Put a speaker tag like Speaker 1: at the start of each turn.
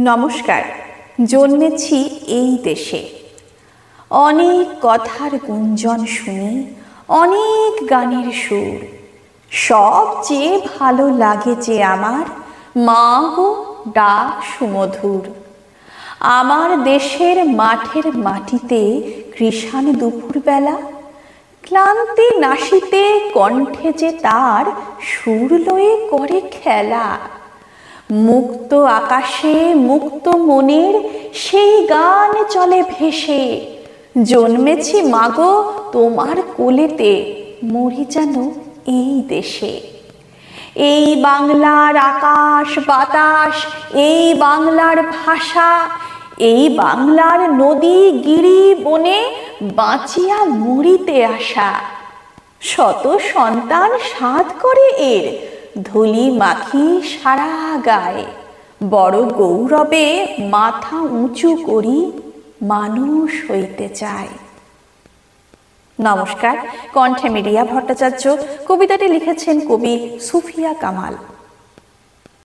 Speaker 1: নমস্কার। জন্মেছি এই দেশে। অনেক কথার গুঞ্জন শুনি, অনেক গানের সুর। সবচেয়ে ভালো লাগে যে আমার মা গো ডাক সুমধুর। আমার দেশের মাঠের মাটিতে কৃষাণ দুপুরবেলা, ক্লান্তি নাশিতে কণ্ঠে যে তার সুর লয়ে করে খেলা। মুক্ত আকাশে, মুক্ত মনের সেই গান চলে ভেসে। জন্মেছি মাগো তোমার কোলেতে, মরি যেন এই দেশে। এই বাংলার আকাশ, বাতাস, এই বাংলার ভাষা, এই বাংলার নদী, গিরি, বনে বাঁচিয়া মরিতে আসা। শত সন্তান সাধ করে এর ধুলি মাখি সারা গায়ে। বড় গৌরবে মাথা উঁচু করি মানুষ হইতে চায়। নমস্কার, কণ্ঠে মিডিয়া ভট্টাচার্য। কবিতাটি লিখেছেন কবি সুফিয়া কামাল।